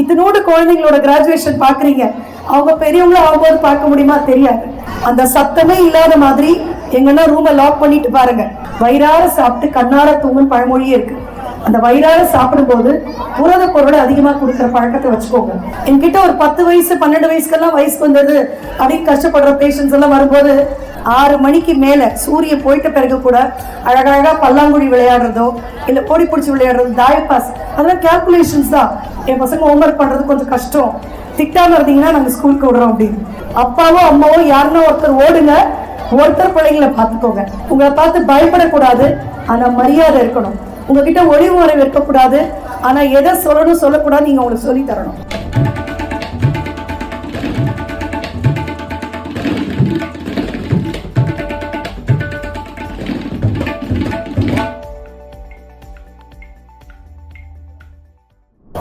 இத்தனோட குழந்தைங்களோட கிராஜுவேஷன் பாக்குறீங்க அவங்க பெரியவங்களும் ஆகும்போது பார்க்க முடியுமா? தெரியாது. அந்த சத்தமே இல்லாத மாதிரி எங்கன்னா ரூமை லாக் பண்ணிட்டு பாருங்க. வயிறார சாப்பிட்டு கண்ணார தூங்குன்னு பழமொழியே இருக்கு. அந்த வயிறால சாப்பிடும்போது புரத பொருளை அதிகமா கொடுக்குற பழக்கத்தை வச்சுக்கோங்க. என்கிட்ட ஒரு பத்து வயசு பன்னெண்டு வயசுக்கெல்லாம் வயசு வந்தது அப்படின்னு கஷ்டப்படுற பேஷண்ட்ஸ் எல்லாம் வரும்போது ஆறு மணிக்கு மேல சூரியன் போயிட்ட பிறகு கூட அழகழகா பல்லாங்குழி விளையாடுறதோ இல்ல கோடி பிடிச்சி விளையாடுறதோ தாயப்பாஸ் அதெல்லாம் கேல்குலேஷன்ஸ் தான். என் பசங்க ஹோம்ஒர்க் பண்றது கொஞ்சம் கஷ்டம். திட்டாம இருந்தீங்கன்னா நாங்க ஸ்கூலுக்கு விடுறோம் அப்படின்னு. அப்பாவோ அம்மாவோ யாருன்னா ஒருத்தர் ஓடுங்க. ஒருத்தர் பிள்ளைங்களை பார்த்துக்கோங்க. உங்களை பார்த்து பயப்படக்கூடாது. ஆனா மரியாதை இருக்கணும். உங்ககிட்ட ஒளிவு மறைவு இருக்கக்கூடாது ஆனா எதை சொல்லணும் சொல்லக்கூடாது நீங்க உங்களுக்கு சொல்லி தரணும்.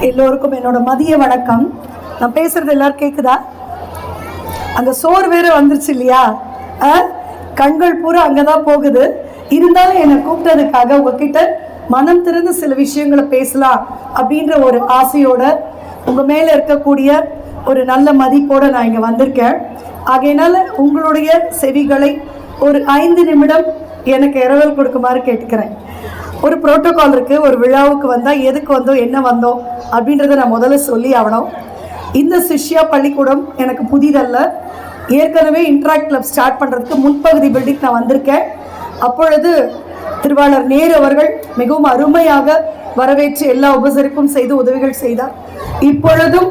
எல்லோருக்கும் என்னோட மதிய வணக்கம். நான் பேசுறது எல்லாரும் கேக்குதா? அந்த சோர் வேற வந்துருச்சு இல்லையா? கண்கள் பூரா அங்கதான் போகுது. இருந்தாலும் என்னை கூப்பிட்டதுக்காக உங்ககிட்ட மனம் திறந்து சில விஷயங்களை பேசலாம் அப்படின்ற ஒரு ஆசையோட உங்க மேல இருக்கக்கூடிய ஒரு நல்ல மதிப்போட நான் இங்க வந்திருக்கேன். ஆகையினால உங்களுடைய செவிகளை ஒரு ஐந்து நிமிடம் எனக்கு இரவல் கொடுக்குமாறு கேட்டுக்கிறேன். ஒரு புரோட்டோகால் இருக்கு ஒரு விழாவுக்கு வந்தால் எதுக்கு வந்தோம் என்ன வந்தோம் அப்படின்றத நான் முதல்ல சொல்லி ஆகணும். இந்த சிஷ்யா பள்ளிக்கூடம் எனக்கு புதிதல்ல. ஏற்கனவே இன்ட்ராக்ட் கிளப் ஸ்டார்ட் பண்ணுறதுக்கு முன்பகுதி பில்டிங் நான் வந்திருக்கேன். அப்பொழுது திருவாளர் நேரு அவர்கள் மிகவும் அருமையாக வரவேற்று எல்லா உபசரிப்பும் செய்து உதவிகள் செய்தார். இப்பொழுதும்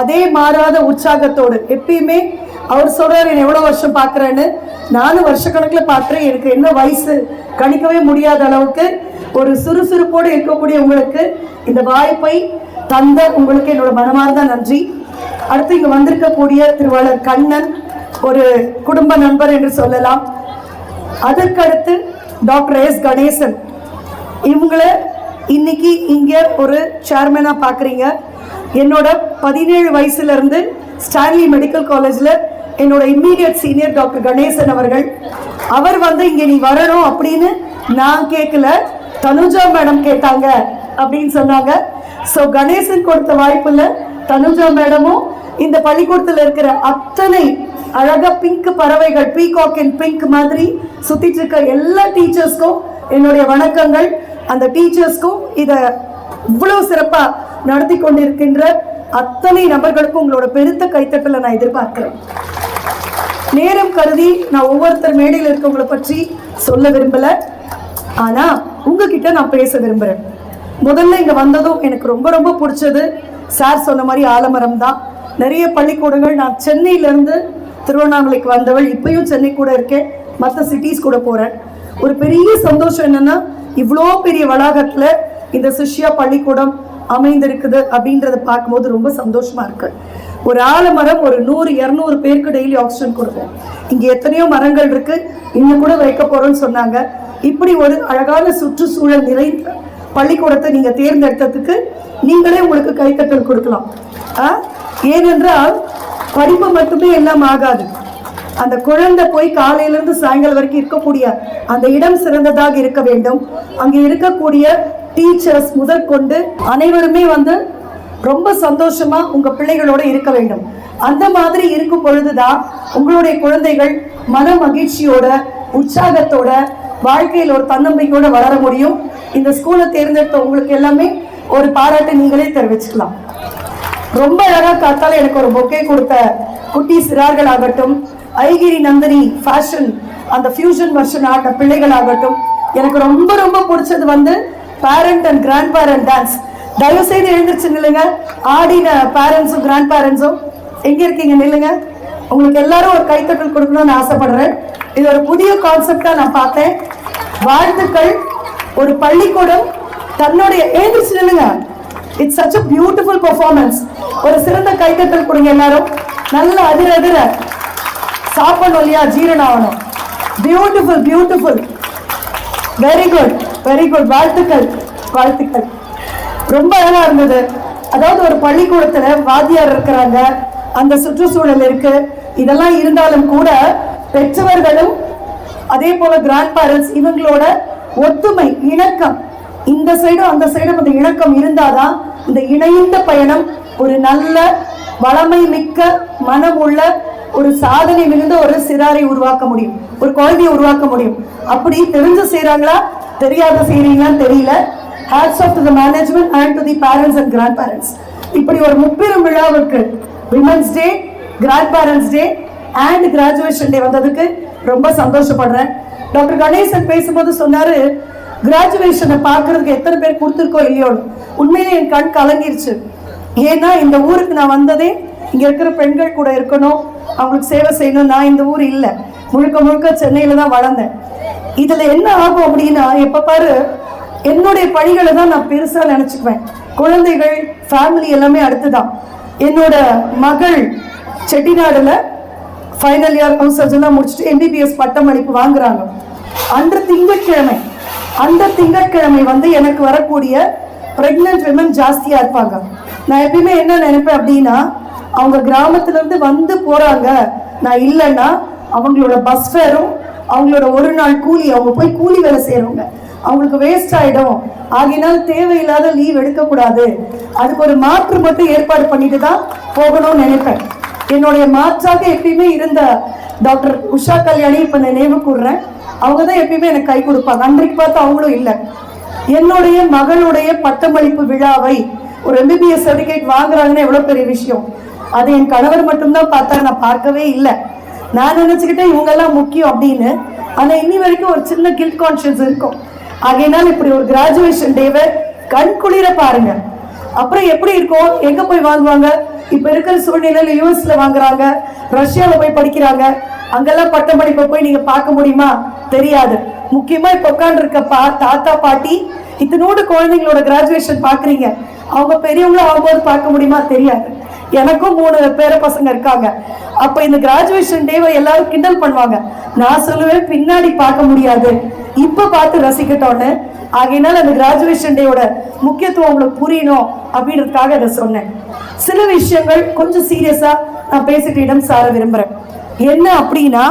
அதே மாறாத உற்சாகத்தோடு எப்பயுமே அவர் சொல்றாரு என்ன எவ்வளோ வருஷம் பார்க்குறேன்னு? நானும் வருஷக்கணக்கில் பார்க்குறேன். எனக்கு என்ன வயசு? கணிக்கவே முடியாத அளவுக்கு ஒரு சுறுசுறுப்போடு இருக்கக்கூடிய உங்களுக்கு இந்த வாய்ப்பை தந்த உங்களுக்கு என்னோட மனமார்ந்த நன்றி. அடுத்து இங்க வந்திருக்கக்கூடிய திருவாளர் கண்ணன் ஒரு குடும்ப நண்பர் என்று சொல்லலாம். அதற்கடுத்து டாக்டர் எஸ் கணேசன். இவங்களை இன்னைக்கு இங்கே ஒரு சேர்மேனாக பார்க்குறீங்க. என்னோட பதினேழு வயசுலேருந்து ஸ்டான்லி மெடிக்கல் காலேஜில் என்னோட இம்மீடியட் சீனியர் டாக்டர் கணேசன் அவர்கள். அவர் வந்து இங்கே நீ வரணும் அப்படின்னு நான் கேட்கல. தனுஜா மேடம் கேட்டாங்க அப்படின்னு சொன்னாங்க. ஸோ கணேசன் கொடுத்த வாய்ப்பில் தனுஜா மேடமும் இந்த பள்ளிக்கூடத்தில் இருக்கிற அத்தனை அழகாக பிங்க் பறவைகள் பீகாக் அண்ட் பிங்க் மாதிரி சுத்திட்டு இருக்க எல்லா டீச்சர்ஸ்க்கும் என்னுடைய வணக்கங்கள். அந்த டீச்சர்ஸ்க்கும் இத இவ்வளவு சிறப்பா நடத்தி கொண்டிருக்கின்ற அத்தனை நபர்களுக்கும் உங்களோட பெருத்த கைத்தட்டலை நான் எதிர்பார்க்கிறேன். நேரம் கருதி நான் ஒவ்வொருத்தர் மேடையில் இருக்கவங்களை பற்றி சொல்ல விரும்பல. ஆனா உங்ககிட்ட நான் பேச விரும்புறேன். முதல்ல இங்க வந்ததும் எனக்கு ரொம்ப ரொம்ப பிடிச்சது சார் சொன்ன மாதிரி ஆலமரம் தான். நிறைய பள்ளிக்கூடங்கள் நான் சென்னையில இருந்து திருவண்ணாமலைக்கு வந்தவள் இப்பயும் சென்னை கூட இருக்கேன் மற்ற சிட்டிஸ் கூட போறேன். ஒரு பெரிய சந்தோஷம் என்னன்னா இவ்வளோ பெரிய வளாகத்துல இந்த சிஷ்யா பள்ளிக்கூடம் அமைந்திருக்குது அப்படின்றத பார்க்கும்போது ரொம்ப சந்தோஷமா இருக்கு. ஒரு ஆலமரம் ஒரு நூறு இரநூறு பேருக்கு டெய்லி ஆக்சிஜன் கொடுக்கும் இங்க எத்தனையோ மரங்கள் இருக்கு இன்னும் கூட வைக்க போறோம்னு சொன்னாங்க. இப்படி ஒரு அழகான சுற்றுச்சூழல் நிறைந்த பள்ளிக்கூடத்தை நீங்க தேர்ந்தெடுத்ததுக்கு நீங்களே உங்களுக்கு கைத்தட்டல் கொடுக்கலாம். ஏனென்றால் படிப்பு மட்டுமே எல்லாம் ஆகாது. அந்த குழந்தை போய் காலையிலிருந்து சாயங்காலம் வரைக்கும் இருக்கக்கூடிய அந்த இடம் சிறந்ததாக இருக்க வேண்டும். அங்கே இருக்கக்கூடிய டீச்சர்ஸ் முதற்கொண்டு அனைவருமே வந்து ரொம்ப சந்தோஷமா உங்க பிள்ளைகளோட இருக்க வேண்டும். அந்த மாதிரி இருக்கும் பொழுதுதான் உங்களுடைய குழந்தைகள் மன மகிழ்ச்சியோட உற்சாகத்தோட வாழ்க்கையில் ஒரு தன்னம்பிக்கையோட வளர முடியும். இந்த ஸ்கூலை தேர்ந்தெடுத்த உங்களுக்கு எல்லாமே ஒரு பாராட்டு நீங்களே தெரிவிச்சுக்கலாம். ரொம்ப அழகா காத்தால எனக்கு ஒரு பொக்கே கொடுத்த குட்டி சிறார்கள் ஆகட்டும் ஐகிரி நந்தினி ஃபேஷன் அந்த ஃபியூஷன் வெர்ஷன் ஆட்ட பிள்ளைகள் ஆகட்டும் எனக்கு ரொம்ப ரொம்ப பிடிச்சது வந்து parent and grand parent dance தயவு செய்து எழுந்திருச்சு நில்லுங்க. ஆடின பேரண்ட்ஸும் கிராண்ட் பேரண்ட்ஸும் எங்க இருக்கீங்க நில்லுங்க. உங்களுக்கு எல்லாரும் ஒரு கைத்தட்டல் கொடுக்கணும்னு ஆசைப்படுறேன். இது ஒரு புதிய கான்செப்டா நான் பார்த்தேன். வாழ்த்துக்கள். ஒரு பள்ளிக்கூடம். தன்னுடைய எழுந்திரிச்சு நில்லுங்க. It's such a beautiful performance ஒரு சிறந்த கைத்தட்டல் கொடுங்க எல்லாரும். நல்ல அதிர அதிர. சாப்பிடணும் இல்லையா ஜீரணம் ஆகணும். Beautiful beautiful very good very good வாழ்த்துக்கள் வாழ்த்துக்கள். ரொம்ப அழகா இருந்தது. அதாவது ஒரு பள்ளிக்கூடத்துல வாத்தியார் இருக்கிறாங்க. அந்த சுற்றுச்சூழல் இருக்கு. இதெல்லாம் இருந்தாலும் கூட பெற்றவர்களும் அதே போல கிராண்ட் பேரண்ட்ஸ் இவங்களோட ஒத்துமை இணக்கம். இந்த சைடும் அந்த சைடும் அந்த இணக்கம் இருந்தாதான் இந்த இணைந்த பயணம் ஒரு நல்ல வளமை மிக்க மனம் உள்ள ஒரு சாதனை மிகுந்த ஒரு சிறாரை உருவாக்க முடியும். ஒரு குழந்தையை உருவாக்க முடியும். அப்படி தெரிஞ்சு செய்கிறாங்களா தெரியாத செய்கிறீங்களான்னு தெரியல. Hats off to the management and to the parents and grandparents இப்படி ஒரு முப்பெரும் விழாவுக்கு women's day grandparents day and graduation day வந்ததுக்கு ரொம்ப சந்தோஷப்படுறேன். டாக்டர் கணேசன் பேசும்போது சொன்னாரு கிராஜுவேஷனை பார்க்கறதுக்கு எத்தனை பேர் கொடுத்துருக்கோ இல்லையோ உண்மையிலே என் கண் கலங்கிருச்சு. ஏன்னா இந்த ஊருக்கு நான் வந்ததே இங்கே இருக்கிற பெண்கள் கூட இருக்கணும். அவங்களுக்கு சேவை செய்யணும். நான் இந்த ஊர் இல்லை. முழுக்க முழுக்க சென்னையில தான் வளர்ந்தேன். இதில் என்ன ஆகும் அப்படின்னா எப்போ பாரு என்னுடைய பணிகளை தான் நான் பெருசாக நினச்சிக்குவேன். குழந்தைகள் ஃபேமிலி எல்லாமே அடுத்து தான் என்னோட மகள் செட்டிநாடில் ஃபைனல் இயர் ஹவுஸ் சர்ஜனாக முடிச்சுட்டு எம்பிபிஎஸ் பட்டம் அளிப்பு வாங்குறாங்க. அன்று திங்கட்கிழமை அந்த திங்கட்கிழமை வந்து எனக்கு வரக்கூடிய ப்ரெக்னென்ட் விமன் ஜாஸ்தியாக இருப்பாங்க. நான் எப்பயுமே என்ன நினைப்பேன் அப்படின்னா அவங்க கிராமத்துல இருந்து வந்து போறாங்க. நான் இல்லைன்னா அவங்களோட பஸ் ஃபேரும் அவங்களோட ஒரு நாள் கூலி அவங்க போய் கூலி வேலை செய்யறவங்க. அவங்களுக்கு வேஸ்ட் ஆயிடும். ஆகினால் தேவையில்லாத லீவ் எடுக்கக்கூடாது. அதுக்கு ஒரு மாற்று மட்டும் ஏற்பாடு பண்ணிட்டு தான் போகணும்னு நினைப்பேன். என்னுடைய மாற்றாக எப்பயுமே இருந்த டாக்டர் உஷா கல்யாணி இப்ப நான் நினைவு கூடுறேன் அவங்க தான் எப்பயுமே எனக்கு கை கொடுப்பாங்க. அன்றைக்கு பார்த்து அவங்களும் இல்லை. என்னுடைய மகளுடைய பட்டமளிப்பு விழாவை ஒரு எம்பிபிஎஸ் சர்டிஃபிகேட் வாங்குறாங்கன்னு எவ்வளவு பெரிய விஷயம்? அது என் கணவர் மட்டும்தான் பார்த்தா நான் பார்க்கவே இல்லை. நான் நினைச்சுக்கிட்டேன் இவங்க எல்லாம் முக்கியம் அப்படின்னு. ஆனா இன்னி வரைக்கும் ஒரு சின்ன கில்ட் கான்சியஸ் இருக்கும். ஆகையினால் இப்படி ஒரு கிராஜுவேஷன் டேவை கண் குளிர பாருங்க. அப்புறம் எப்படி இருக்கும்? எங்க போய் வாங்குவாங்க? இப்ப இருக்கிற சூழ்நிலையில யூஎஸ்ல வாங்குறாங்க ரஷ்யால போய் படிக்கிறாங்க. அங்கெல்லாம் பட்டம் படிப்பை போய் நீங்க பார்க்க முடியுமா? தெரியாது. முக்கியமா இப்ப உட்கார்ந்து இருக்க பா தாத்தா பாட்டி இத்தனோடு குழந்தைங்களோட கிராஜுவேஷன் பாக்குறீங்க அவங்க பெரியவங்களும் ஆகும்போது பார்க்க முடியுமா? தெரியாது. எனக்கும் மூணு பேர பசங்க இருக்காங்க. அப்ப இந்த கிராஜுவேஷன் டேவை எல்லாரும் கிண்டல் பண்ணுவாங்க. நான் சொல்லுவேன் பின்னாடி பார்க்க முடியாது. இப்ப பார்த்து ரசிக்கட்டோன்னு. ஆகையினால அந்த கிராஜுவேஷன் டேவோட முக்கியத்துவம் உங்களுக்கு புரியணும் அப்படின்றதுக்காக அதை சொன்னேன். சில விஷயங்கள் கொஞ்சம் சீரியஸா நான் பேசிட்டு இடம் சார விரும்புறேன். என்ன அப்படின்னா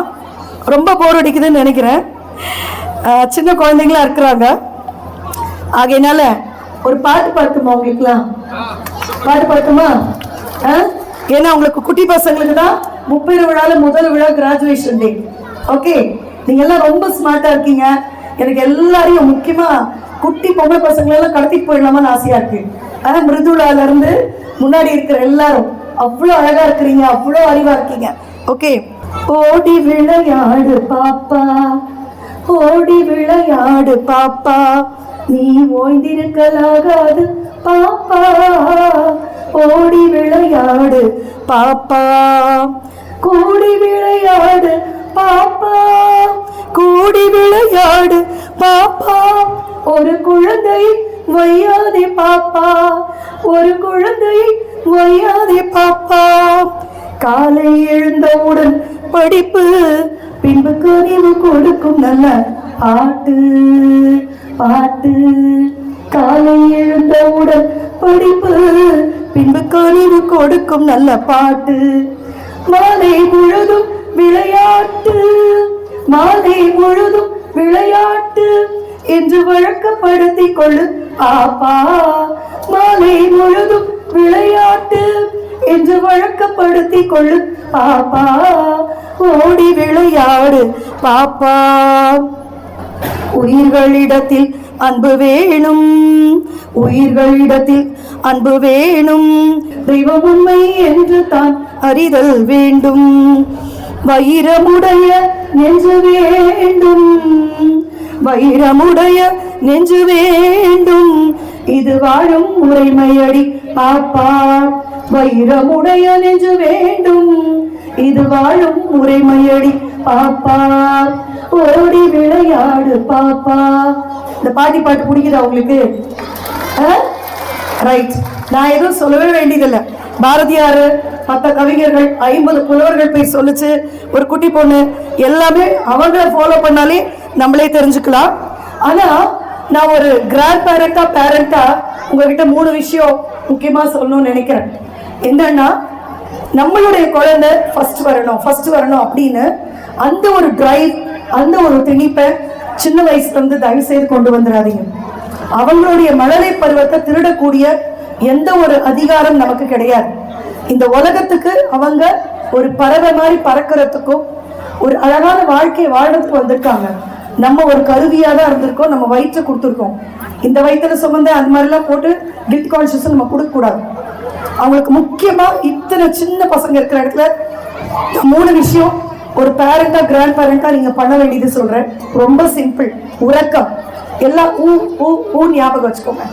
ரொம்ப போர் அடிக்குதுன்னு நினைக்கிறேன். சின்ன குழந்தைங்களா இருக்கிறாங்க. ஆகையினால ஒரு பாட்டு பாடுத்துமா உங்களுக்குலாம் பாட்டு பாடுத்துமா? ஆ? ஏன்னா உங்களுக்கு குட்டி பசங்களுக்கு தான் முப்பது விழால முதல் விழா கிராஜுவேஷன் டே ஓகே நீங்க எல்லாம் ரொம்ப ஸ்மார்ட்டா இருக்கீங்க. எனக்கு எல்லாரையும் முக்கியமா குட்டி பொம்பளை பசங்களை எல்லாம் கடத்திட்டு போயிடலாமான்னு ஆசையா இருக்கு. ஆனா மிருதுளால இருந்து முன்னாடி இருக்கிற எல்லாரும் அவ்வளவு அழகா இருக்கிறீங்க அவ்வளவு அறிவா இருக்கீங்க. ஓகே ஓடி விளையாடு பாப்பா. ஓடி விளையாடு பாப்பா. நீ ஓய்ந்திருக்கலாகாது பாப்பா. ஓடி விளையாடு பாப்பா. கூடி விளையாடு பாப்பா. கூடி விளையாடு பாப்பா. ஒரு குழந்தை வையாதே பாப்பா. ஒரு குழந்தை வையாதே பாப்பா. காலை எழுந்தவுடன் படிப்பு பின்பு கனிவு கொடுக்கும் நல்ல பாட்டு. பாட்டு காலை எழுந்தவுடன் படிப்பு பின்பு கனிவு கொடுக்கும் நல்ல பாட்டு. மாலை முழுதும் விளையாட்டு மாலை முழுதும் விளையாட்டு என்று வழக்கப்படுத்திக் கொள்ளு ஆப்பா மாலை முழுதும் விளையாட்டு என்று வழக்கப்படுத்திக் கொள்ளு பாப்பா ஓடி விளையாடு பாப்பா. உயிர்களிடத்தில் அன்பு வேணும். உயிர்களிடத்தில் அன்பு வேணும். தெய்வம் உண்மை என்று தான் அறிதல் வேண்டும். வைரமுடைய நெஞ்சு வேண்டும். வைரமுடைய நெஞ்சு வேண்டும். இது வாழும் உரைமையடி பாப்பா வைரமுடைய நெஞ்சு வேண்டும். இது வாழும் உரைமையடி பாப்பா ஓடி விளையாடு பாப்பா. இந்த பாட்டி பாட்டு பிடிக்குதா உங்களுக்கு? ரைட் நான் எதுவும் சொல்லவே வேண்டியதில்லை. பாரதியார் மற்ற கவிஞர்கள் ஐம்பது புலவர்கள் போய் சொல்லிச்சு. ஒரு குட்டி பொண்ணு. எல்லாமே அவங்கள ஃபாலோ பண்ணாலே நம்மளே தெரிஞ்சுக்கலாம். ஆனால் நான் ஒரு கிராண்ட் பேரண்டா பேரண்டா உங்ககிட்ட மூணு விஷயம் முக்கியமாக சொல்லணும்னு நினைக்கிறேன். என்னன்னா நம்மளுடைய குழந்தை ஃபர்ஸ்ட் வரணும் ஃபர்ஸ்ட் வரணும் அப்படின்னு அந்த ஒரு டிரைவ் அந்த ஒரு திணிப்பை சின்ன வயசுல இருந்து தயவு செய்து கொண்டு வந்துடாதீங்க. அவங்களுடைய மழலை பருவத்தை திருடக்கூடிய எந்த ஒரு அதிகாரம் நமக்கு கிடையாது. இந்த உலகத்துக்கு அவங்க ஒரு பறவை மாதிரி பறக்கிறதுக்கும் ஒரு அழகான வாழ்க்கையை வாழ்றதுக்கு வந்திருக்காங்க. நம்ம ஒரு கருவியாக தான் இருந்திருக்கோம் நம்ம வயிற்றை கொடுத்துருக்கோம். இந்த வயிற்றுல சுமந்து அந்த மாதிரிலாம் போட்டு கில்ட் கான்சியஸ் நம்ம கொடுக்கக்கூடாது. அவங்களுக்கு முக்கியமாக இத்தனை சின்ன பசங்க இருக்கிற இடத்துல மூணு விஷயம் ஒரு பேரண்டா கிராண்ட் பேரண்டா நீங்க பண்ண வேண்டியது சொல்றேன். ரொம்ப சிம்பிள் உறக்கம். எல்லாம் ஊ ஊ ஊ ஞாபகம் வச்சுக்கோங்க.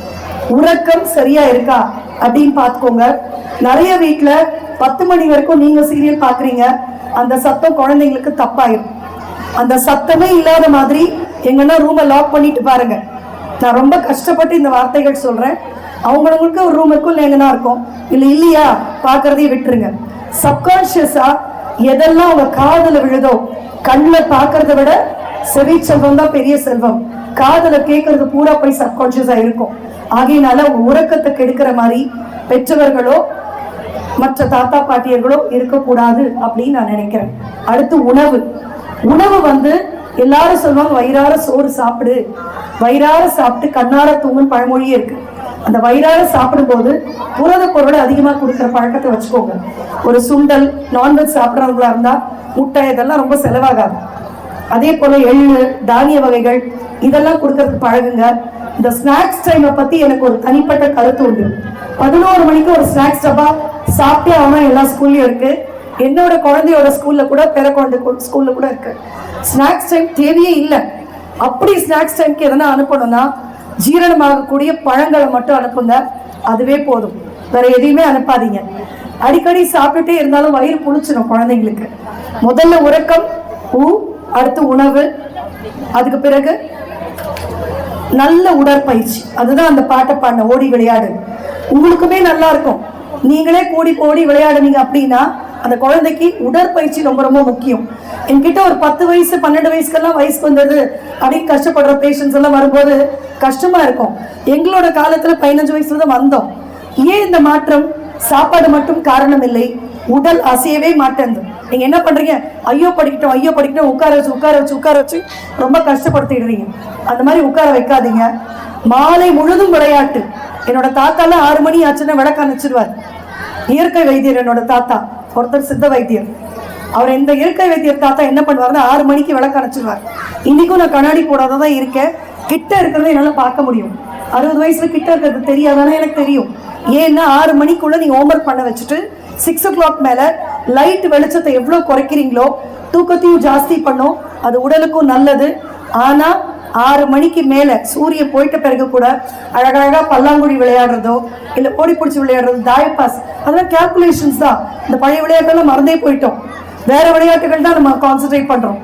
உறக்கம் சரியா இருக்கா அப்படின்னு பார்த்துக்கோங்க. நிறைய வீட்டில் பத்து மணி வரைக்கும் நீங்க சீரியல் பாக்குறீங்க அந்த சத்தம் குழந்தைங்களுக்கு தப்பாயிரும். அந்த சத்தமே இல்லாத மாதிரி எங்கன்னா ரூமை லாக் பண்ணிட்டு பாருங்க. நான் ரொம்ப கஷ்டப்பட்டு இந்த வார்த்தைகள் சொல்றேன். அவங்களுக்கு ஒரு ரூம் இருக்கும் எங்கன்னா இருக்கும். இல்லை இல்லையா? பார்க்கறதையும் விட்டுருங்க. சப்கான்ஷியஸாக எதெல்லாம் அவங்க காதல விழுதோ கண்ணில் பார்க்கறத விட செவி செல்வம் தான் பெரிய செல்வம். காதுல கேட்கறது பூரா போய் சப்கான்சியஸா இருக்கும். ஆகையினால அவங்க உறக்கத்தை கெடுக்கிற மாதிரி பெற்றவர்களோ மற்ற தாத்தா பாட்டியர்களோ இருக்கக்கூடாது அப்படின்னு நான் நினைக்கிறேன். அடுத்து உணவு. உணவு வந்து எல்லாரும் சொல்லுவாங்க வயிறார சோறு சாப்பிடு. வயிறார சாப்பிட்டு கண்ணார தூங்கும் பழமொழியே இருக்கு. அந்த வயிறார சாப்பிடும்போது புரத பொருளை அதிகமாக கொடுக்குற பழக்கத்தை வச்சுக்கோங்க. ஒரு சுண்டல் நான்வெஜ் சாப்பிட்றவங்களா இருந்தால் முட்டை இதெல்லாம் ரொம்ப செலவாகாது. அதே போல எள்ளு தானிய வகைகள் இதெல்லாம் கொடுக்கறதுக்கு பழகுங்க. இந்த ஸ்நாக்ஸ் டைமை பத்தி எனக்கு ஒரு தனிப்பட்ட கருத்து உண்டு. பதினோரு மணிக்கு ஒரு ஸ்நாக்ஸ் டப்பா சாப்பிட்டே ஆகணும் எல்லா ஸ்கூல்லையும் இருக்கு. என்னோட குழந்தையோட ஸ்கூல்ல கூட பிற குழந்தை ஸ்கூல்ல கூட இருக்கு. ஸ்நாக்ஸ் டைம் தேவையே இல்லை. அப்படி ஸ்நாக்ஸ் டைம்க்கு எதனா அனுப்பணும்னா ஜீரணமாகக்கூடிய பழங்களை மட்டும் அனுப்புங்க. அதுவே போதும். வேற எதையுமே அனுப்பாதீங்க. அடிக்கடி சாப்பிட்டுட்டே இருந்தாலும் வயிறு புளிச்சிடும் குழந்தைங்களுக்கு. முதல்ல உறக்கம் ஊ அடுத்து உணவு அதுக்கு பிறகு நல்ல உடற்பயிற்சி. அதுதான் அந்த பாட்டை பாடின ஓடி விளையாடு. உங்களுக்குமே நல்லா இருக்கும். நீங்களே கூடி ஓடி விளையாடுனீங்க அப்படின்னா அந்த குழந்தைக்கு உடற்பயிற்சி ரொம்ப ரொம்ப முக்கியம். என்கிட்ட ஒரு பத்து வயசு பன்னெண்டு வயசுக்கெல்லாம் வயசுக்கு வந்தது அப்படின்னு கஷ்டப்படுற பேஷண்ட்ஸ் எல்லாம் வரும்போது கஷ்டமா இருக்கும். எங்களோட காலத்துல பதினஞ்சு வயசுல தான் வந்தோம். ஏன் இந்த மாற்றம்? சாப்பாடு மட்டும் காரணம் இல்லை. உடல் அசையவே மாட்டேங்குது. நீங்க என்ன பண்றீங்க? ஐயோ படிக்கட்டும் ஐயோ படிக்கட்டும் உட்கார வச்சு உட்கார வச்சு உட்கார வச்சு ரொம்ப கஷ்டப்படுத்திடுறீங்க. அந்த மாதிரி உட்கார வைக்காதீங்க. மாலை முழுதும் விளையாட்டு. என்னோட தாத்தாலாம் ஆறு மணி ஆச்சுன்னா விளக்க அணைச்சிருவார். இயற்கை வைத்தியர் என்னோட தாத்தா. ஒருத்தர் சித்த வைத்தியர். அவர் இந்த இயற்கை வைத்திய தாத்தா என்ன பண்ணுவார்னா ஆறு மணிக்கு விளக்கு அணைச்சிருவார். இன்னைக்கும் நான் கண்ணாடி போடாத தான் இருக்கேன். கிட்ட இருக்கிறத என்னால் பார்க்க முடியும். அறுபது வயசுல கிட்ட இருக்கிறது தெரியாதானே எனக்கு தெரியும். ஏன்னா ஆறு மணிக்குள்ள நீங்க ஹோம்ஒர்க் பண்ண வச்சுட்டு சிக்ஸ் ஓ கிளாக் மேல லைட் வெளிச்சத்தை எவ்வளவு குறைக்கிறீங்களோ தூக்கத்தையும் ஜாஸ்தி பண்ணும். அது உடலுக்கும் நல்லது. ஆனா ஆறு மணிக்கு மேல சூரியன் போயிட்ட பிறகு கூட அழகழகா பல்லாங்குழி விளையாடுறதோ இல்ல ஓடி பிடிச்சி விளையாடுறதோ தாயப்பாஸ் அதெல்லாம் கேல்குலேஷன்ஸ் தான். இந்த பழைய விளையாட்டெல்லாம் மறந்தே போயிட்டோம். வேற விளையாட்டுகள் தான் நம்ம கான்சென்ட்ரேட் பண்றோம்.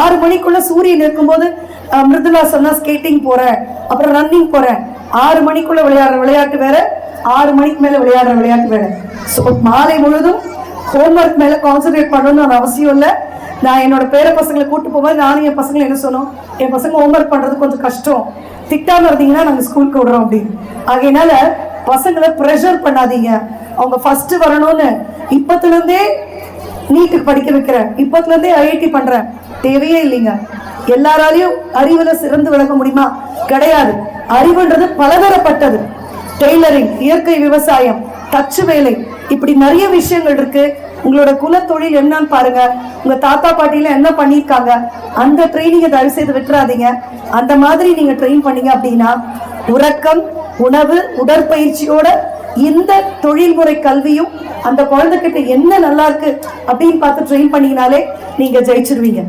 ஆறு மணிக்குள்ள சூரியன் இருக்கும்போது மிருதுலா சொன்னா ஸ்கேட்டிங் போறேன் அப்புறம் ரன்னிங் போறேன். ஆறு மணிக்குள்ள விளையாடுற விளையாட்டு வேற ஆறு மணிக்கு மேல விளையாடுற விளையாட்டு வேற. ஸோ மாலை முழுதும் ஹோம்ஒர்க் மேல கான்சென்ட்ரேட் பண்ணணும்னு அவசியம் இல்லை. நான் என்னோட பேர பசங்களை கூட்டு போகும்போது நானும் என் பசங்களை என்ன சொன்னோம் என் பசங்க ஹோம்ஒர்க் பண்றது கொஞ்சம் கஷ்டம். திட்டாம இருந்தீங்கன்னா நாங்க ஸ்கூலுக்கு விடுறோம் அப்படின்னு. ஆகையினால பசங்களை ப்ரெஷர் பண்ணாதீங்க. அவங்க ஃபர்ஸ்ட் வரணும்னு. இப்பத்துல இருந்தே நீட்டுக்கு படிக்க வைக்கிறேன் இப்பத்துல இருந்தே ஐஐடி பண்றேன் தேவையே இல்லைங்க. எல்லாராலையும் அறிவுல சிறந்து விளங்க முடியுமா? கிடையாது. அறிவுன்றது பலதரப்பட்டது. டெய்லரிங் இயற்கை விவசாயம் தச்சு வேலை. இப்படி நிறைய விஷயங்கள் இருக்கு. உங்களோட குலத்தொழில் என்னன்னு பாருங்க. உங்க தாத்தா பாட்டியில என்ன பண்ணியிருக்காங்க? அந்த ட்ரைனிங்கை தயவு செய்து விட்டுறாதீங்க. அந்த மாதிரி நீங்க ட்ரெயின் பண்ணீங்க அப்படின்னா உறக்கம் உணவு உடற்பயிற்சியோட இந்த தொழில்முறை கல்வியும் அந்த குழந்தைகிட்ட என்ன நல்லா இருக்கு அப்படின்னு பார்த்து ட்ரெயின் பண்ணீங்கனாலே நீங்க ஜெயிச்சிருவீங்க.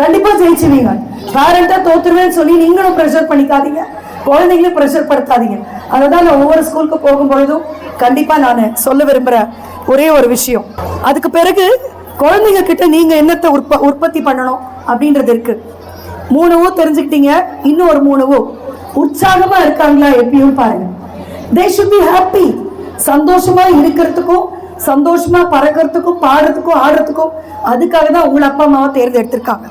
கண்டிப்பா ஜெயிச்சிருவீங்க. பேரண்டா தோத்துருவேன்னு சொல்லி நீங்களும் ப்ரெஷர் பண்ணிக்காதீங்க. குழந்தைங்களும் ப்ரெஷர் படுத்தாதீங்க. அதுதான் நான் ஒவ்வொரு ஸ்கூலுக்கு போகும் பொழுதும் கண்டிப்பா நான் சொல்ல விரும்புற ஒரே ஒரு விஷயம். அதுக்கு பிறகு குழந்தைங்க கிட்ட நீங்க என்னத்தை உற்ப உற்பத்தி பண்ணணும் அப்படின்றது இருக்கு. மூணுவோ தெரிஞ்சுக்கிட்டீங்க இன்னும் ஒரு மூணுவோ. உற்சாகமா இருக்காங்களா எப்பயும் பாருங்க. தே ஷுட் பி ஹாப்பி சந்தோஷமா இருக்கிறதுக்கும் சந்தோஷமா பறக்கிறதுக்கும் பாடுறதுக்கும் ஆடுறதுக்கும் அதுக்காக தான் உங்களை அப்பா அம்மாவை தேர்ந்தெடுத்திருக்காங்க.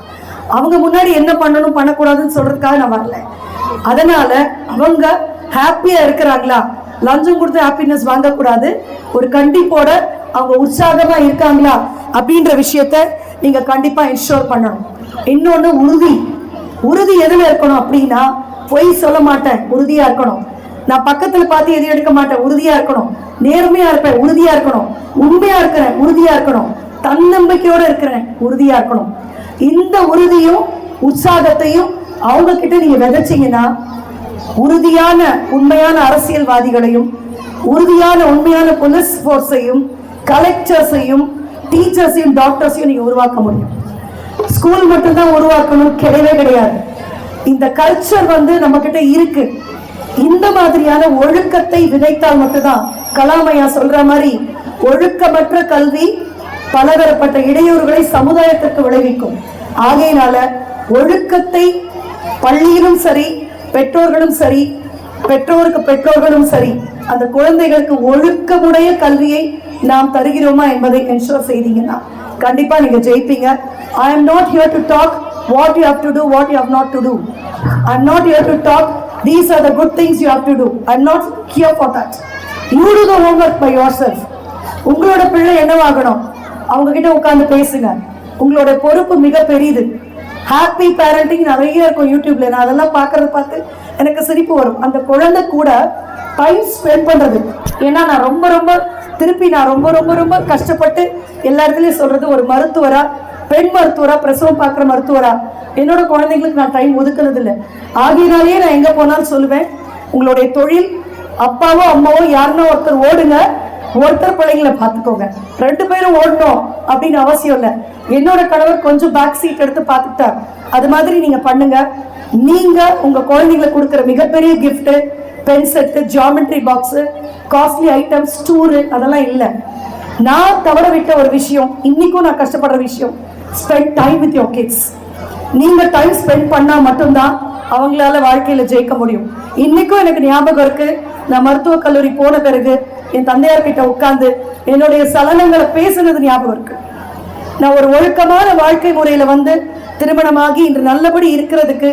அவங்க முன்னாடி என்ன பண்ணணும் பண்ணக்கூடாதுன்னு சொல்றதுக்காக நான் வரல. அதனால அவங்க ஹாப்பியா இருக்கிறாங்களா? லஞ்சம் கொடுத்து ஹாப்பினஸ் வாங்கக்கூடாது. ஒரு கண்டிப்போட அவங்க உற்சாகமா இருக்காங்களா? அப்படின்ற விஷயத்த நீங்க கண்டிப்பா இன்ஷோர் பண்ணணும். இன்னொன்னு உறுதி. உறுதி எதுல இருக்கணும் அப்படின்னா பொய் சொல்ல மாட்டேன். உறுதியா இருக்கணும். நான் பக்கத்துல பார்த்து எதையும் எடுக்க மாட்டேன். உறுதியா இருக்கணும். நேர்மையா இருப்பேன். உறுதியா இருக்கணும். உண்மையா இருக்கிறேன். உறுதியா இருக்கணும். தன்னம்பிக்கையோட இருக்கிறேன். உறுதியா இருக்கணும். இந்த உறுதியும் உற்சாகத்தையும் அவங்க கிட்ட நீங்க விதைச்சீங்கன்னா உறுதியான உண்மையான அரசியல்வாதிகளையும் உறுதியான உண்மையான போலீஸ் ஃபோர்ஸையும் கலெக்டர்ஸையும் டீச்சர்ஸையும் டாக்டர்ஸையும் நீங்க உருவாக்க முடியும். ஸ்கூல் மட்டும்தான் உருவாக்கணும். கிடையவே கிடையாது. இந்த கல்ச்சர் வந்து நம்ம கிட்ட இருக்கு. இந்த மாதிரியான ஒழுக்கத்தை விதைத்தால் மட்டும்தான் கலாமையா சொல்ற மாதிரி ஒழுக்கமற்ற கல்வி பலதரப்பட்ட இடையூறுகளை சமுதாயத்திற்கு விளைவிக்கும். ஆகையினால ஒழுக்கத்தை பள்ளியிலும் சரி பெற்றோர்களும் சரி பெற்றோருக்கு பெற்றோர்களும் சரி அந்த குழந்தைகளுக்கு ஒழுக்கமுடைய கல்வியை நாம் தருகிறோமா என்பதை என்ஷூர் செய்தீங்கன்னா கண்டிப்பா நீங்க ஜெயிப்பீங்க. I am not here to talk what you have to do what you have not to do I am not here to talk these are the good things you have to do I am not here for that you to the homework by yourself உங்களோட பிள்ளை என்னவாகணும்? அவங்க கிட்ட உட்காந்து பேசுங்க. உங்களோட பொறுப்பு மிக பெரியது. ஹாப்பி பேரண்டிங் நிறைய இருக்கும் யூடியூப்ல நான் அதெல்லாம் பார்க்கறத பார்த்து எனக்கு சிரிப்பு வரும். அந்த குழந்தை கூட டைம் ஸ்பெண்ட் பண்றது. ஏன்னா நான் ரொம்ப ரொம்ப திருப்பி நான் ரொம்ப ரொம்ப ரொம்ப கஷ்டப்பட்டு எல்லா இடத்துலயும் சொல்றது ஒரு மருத்துவரா பெண் மருத்துவரா பிரசவம் பார்க்குற மருத்துவரா? என்னோட குழந்தைங்களுக்கு நான் டைம் ஒதுக்குறது இல்லை ஆகியனாலேயே நான் எங்க போனாலும் சொல்லுவேன் உங்களுடைய தொழில் அப்பாவோ அம்மாவோ யாருன்னா ஒருத்தர் ஓடுங்க ஒருத்தர் பிள்ளைங்களை பார்த்துக்கோங்க. ரெண்டு பேரும் ஓடணும் அப்படின்னு அவசியம் இல்லை. என்னோட கணவர் கொஞ்சம் பேக் சீட் எடுத்து பார்த்துட்டார் அது மாதிரி நீங்க பண்ணுங்க. நீங்க உங்க குழந்தைங்களுக்கு கொடுக்குற மிகப்பெரிய gift pen set geometry box costly items tour அதெல்லாம் இல்லை. நான் தவற விட்ட ஒரு விஷயம் இன்னைக்கும் நான் கஷ்டப்படுற விஷயம். Spend time with your kids நீங்க டைம் ஸ்பெண்ட் பண்ணா மட்டும்தான் அவங்களால வாழ்க்கையில ஜெயிக்க முடியும். இன்னைக்கும் எனக்கு ஞாபகம் இருக்கு நான் மருத்துவக் கல்லூரி போன பிறகு என் தந்தையார் கிட்ட உட்காந்து என்னுடைய சலனங்களை பேசுனது ஞாபகம் இருக்கு. நான் ஒரு ஒழுக்கமான வாழ்க்கை முறையில வந்து திருமணமாகி இன்று நல்லபடி இருக்கிறதுக்கு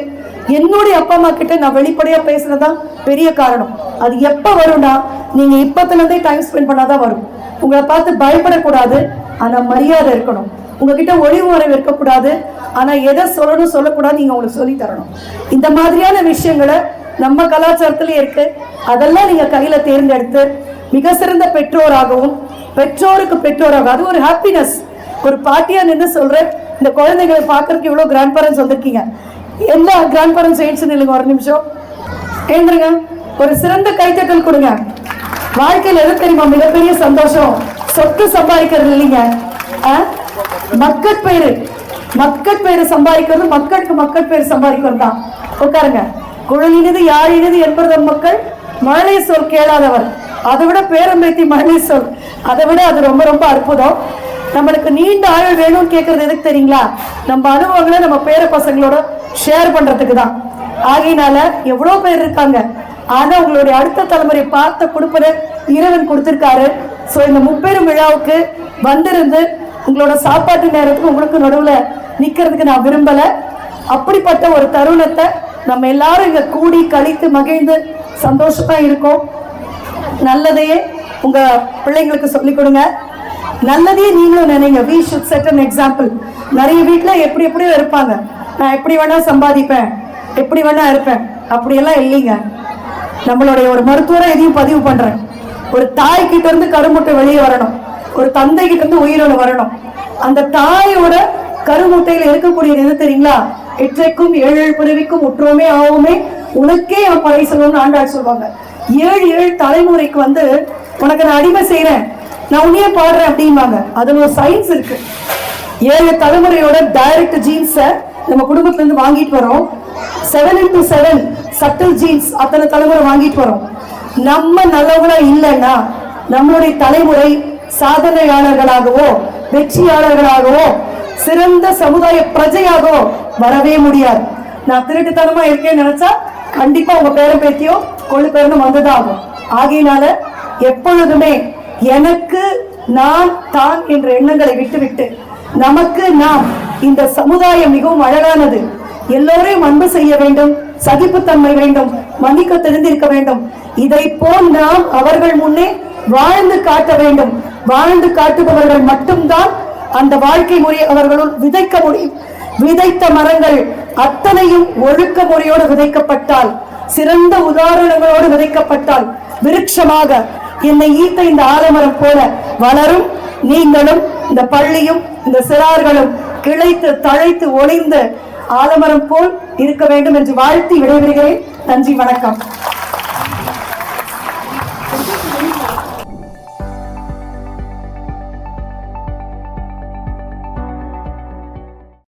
என்னுடைய அப்பா அம்மா கிட்ட நான் வெளிப்படையா பேசுனதுதான் பெரிய காரணம். அது எப்ப வரும்னா நீங்க இப்பத்துல இருந்தே டைம் ஸ்பெண்ட் பண்ணாதான் வரும். உங்களை பார்த்து பயப்படக்கூடாது ஆனா மரியாதை இருக்கணும். உங்ககிட்ட ஒளிவு மறைவு இருக்கக்கூடாது ஆனா எதை சொல்லணும் சொல்லக்கூடாது நீங்க உங்களுக்கு சொல்லி தரணும். இந்த மாதிரியான விஷயங்களை நம்ம கலாச்சாரத்திலே இருக்கு. அதெல்லாம் நீங்க கையில தேர்ந்தெடுத்து மிக சிறந்த பெற்றோராகவும் பெற்றோருக்கு பெற்றோராக அது ஒரு ஹாப்பினஸ் ஒரு பாட்டியா நின்று சொல்கிறேன் இந்த குழந்தைகளை பார்க்கறதுக்கு இவ்வளவு கிராண்ட் பேரண்ட்ஸ் வந்திருக்கீங்க. எல்லா கிராண்ட் பேரண்ட்ஸ் எழுச்சி இல்லைங்க ஒரு நிமிஷம். ஏந்துருங்க. ஒரு சிறந்த கைத்தட்டல் கொடுங்க. வாழ்க்கையில் எது தெரியுமா? மிகப்பெரிய சந்தோஷம். சொத்து சம்பாதிக்கிறது இல்லைங்க. ஆ? மக்கட் பயிர். மக்கட் பேரு சம்பாதிக்கிறது மக்களுக்கு மக்கள் பேர் சம்பாதிக்கிறது தான். உட்காருங்க. குழலினது யாழினது என்பது மக்கள் மழலை சொல் கேளாதவர். அதை விட பேரம்பேத்தி மழலை சொல். அதை விட அது ரொம்ப ரொம்ப அற்புதம். நம்மளுக்கு நீண்ட ஆயுள் வேணும்னு கேட்கறது எதுக்கு தெரியுங்களா? நம்ம அனுபவங்களை நம்ம பேர பசங்களோட ஷேர் பண்றதுக்கு தான். ஆகையினால எவ்வளோ பேர் இருக்காங்க? ஆனா உங்களுடைய அடுத்த தலைமுறை பார்த்த கொடுப்பதை இறைவன் கொடுத்திருக்காரு. ஸோ இந்த முப்பெரும் விழாவுக்கு வந்திருந்து உங்களோட சாப்பாட்டு நேரத்துக்கு உங்களுக்கு நடுவில் நிற்கிறதுக்கு நான் விரும்பலை. அப்படிப்பட்ட ஒரு தருணத்தை நம்ம எல்லாரும் இங்கே கூடி கழித்து மகிழ்ந்து சந்தோஷமா இருக்கோம். நல்லதையே உங்க பிள்ளைங்களுக்கு சொல்லிக் கொடுங்க. நல்லதையே நீங்களும் நினைங்க. We should set an example நிறைய வீட்டில் எப்படி எப்படியோ இருப்பாங்க. நான் எப்படி வேணா சம்பாதிப்பேன். எப்படி வேணா இருப்பேன். அப்படியெல்லாம் இல்லைங்க. நம்மளுடைய ஒரு மருத்துவரை எதையும் பதிவு பண்றேன். ஒரு தாய் கிட்ட இருந்து கருமுட்டை வெளியே வரணும். ஒரு தந்தை கிட்ட இருந்து உயிரோடு வரணும். அந்த தாயோட கருமுட்டையில இருக்கக்கூடியது எது தெரியுங்களா? எற்றைக்கும் ஏழு ஏழு பிறவிக்கும் உற்றோமே ஆவோமே. உனக்கே அவன் பழைய சொல்லணும்னு ஆண்டாள் சொல்லுவாங்க. ஏழு ஏழு தலைமுறைக்கு வந்து உனக்கு நான் அடிமை செய்யறேன் நான் உன்னையே பாடுறேன் அப்படிம்பாங்க. அதுல ஒரு சயின்ஸ் இருக்கு. ஏழு தலைமுறையோட டைரக்ட் ஜீன்ஸை நம்ம குடும்பத்துல இருந்து வாங்கிட்டு வரோம். Seven into seven subtle genes அத்தனை தலைமுறை வாங்கிட்டு வரோம். நம்ம நல்லவங்களா இல்லைன்னா நம்மளுடைய தலைமுறை சாதனையாளர்களாகவோ வெற்றியாளர்களாகவோ சிறந்த சமுதாய பிரஜையாகவோ வரவே முடியாது. நான் திருட்டுத்தனமா இருக்கேன்னு நினைச்சா கண்டிப்பா உங்க பேரை பேத்தியோ கொள்ளு பேரனும் வந்துதான் ஆகும் ஆகையினால எப்பொழுதுமே எனக்கு நான் தான் என்ற எண்ணங்களை விட்டுவிட்டு நமக்கு நாம் இந்த சமுதாயம் மிகவும் அழகானது. எல்லோரையும் அன்பு செய்ய வேண்டும் சகிப்புத்தன்மை வேண்டும் மன்னிக்க தெரிந்திருக்க வேண்டும். இதை போல் நாம் அவர்கள் முன்னே வாழ்ந்து காட்ட வேண்டும். வாழ்ந்து காட்டுபவர்கள் மட்டும்தான் அந்த வாழ்க்கை முறையை அவர்களுள் விதைக்க முடியும். விதைத்த மரங்கள் அத்தனையும் ஒழுக்க முறையோடு விதைக்கப்பட்டால் சிறந்த உதாரணங்களோடு விதைக்கப்பட்டால் விருட்சமாக என்னை ஈர்த்த இந்த ஆலமரம் போல வளரும். நீங்களும் இந்த பள்ளியும் இந்த சிறார்களும் கிளைத்து தழைத்து ஒளிந்து ஆலமரம் போல் இருக்க வேண்டும் என்று வாழ்த்தி விடைபெறுகிறேன். நன்றி வணக்கம்.